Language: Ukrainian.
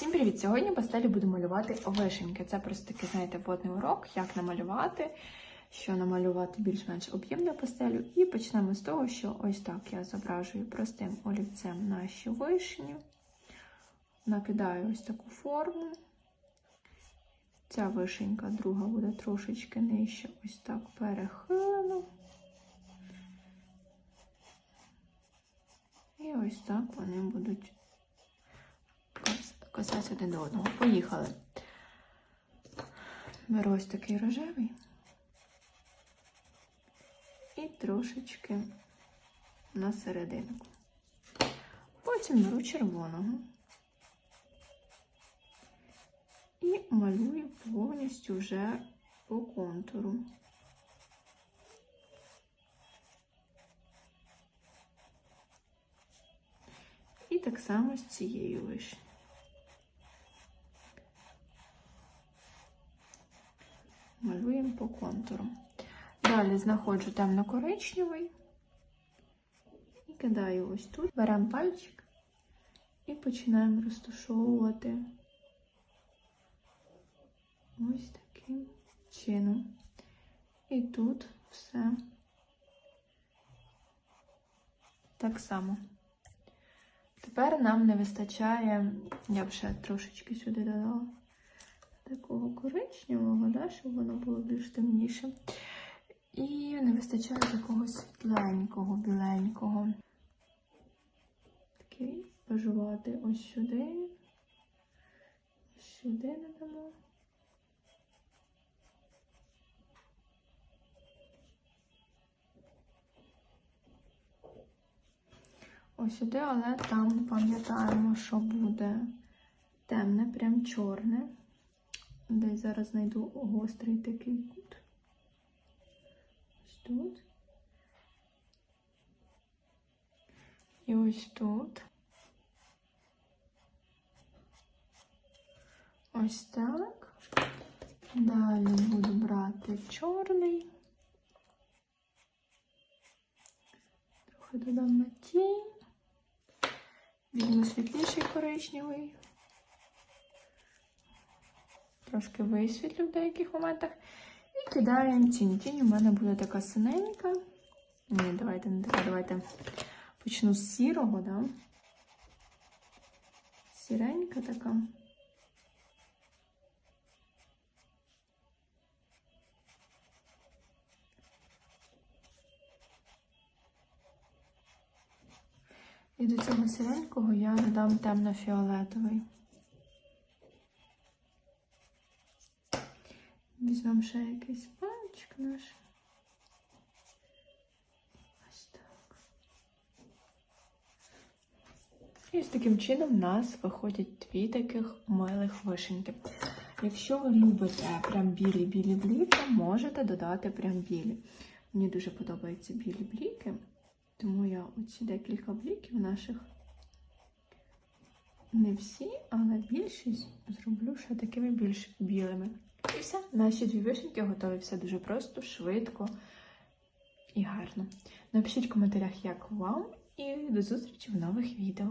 Всім привіт! Сьогодні пастелі буду малювати вишеньки. Це просто такий, знаєте, водний урок, як намалювати, що намалювати більш-менш об'ємну пастелю. І почнемо з того, що ось так я зображую простим олівцем наші вишні. Накидаю ось таку форму. Ця вишенька друга буде трошечки нижче, ось так перехилено. І ось так вони будуть касатися один до одного. Поїхали. Беру ось такий рожевий і трошечки на серединку. Потім беру червоного і малюю повністю вже по контуру. І так само з цією вишнею. Малюємо по контуру. Далі знаходжу темно-коричневий і кидаю ось тут. Беремо пальчик і починаємо розташовувати ось таким чином. І тут все так само. Тепер нам не вистачає, я б ще трошечки сюди додала такого коричневого, да, щоб воно було більш темніше. І не вистачає такого світленького, біленького. Такий пожувати ось сюди, сюди надамо. Ось сюди, але там пам'ятаємо, що буде темне, прям чорне. Десь зараз знайду гострий такий кут. Ось тут. І ось тут. Ось так. Далі буду брати чорний. Трохи додам на тінь. Візьму світліший коричневий трошки висвітлю в деяких моментах. І кидаємо тінь. Тінь у мене буде така синенька. Ні, давайте не така, давайте почну з сірого, да? Сіренька така. І до цього сіренького я додам темно-фіолетовий. Візьмемо ще якийсь пальчик наш. Ось так. І з таким чином в нас виходять дві таких милих вишеньки. Якщо ви любите прям білі-білі бліки, можете додати прям білі. Мені дуже подобаються білі бліки, тому я оці декілька бліків наших, не всі, але більшість зроблю ще такими більш білими. І все, наші дві вишеньки готові. Все дуже просто, швидко і гарно. Напишіть в коментарях, як вам, і до зустрічі в нових відео.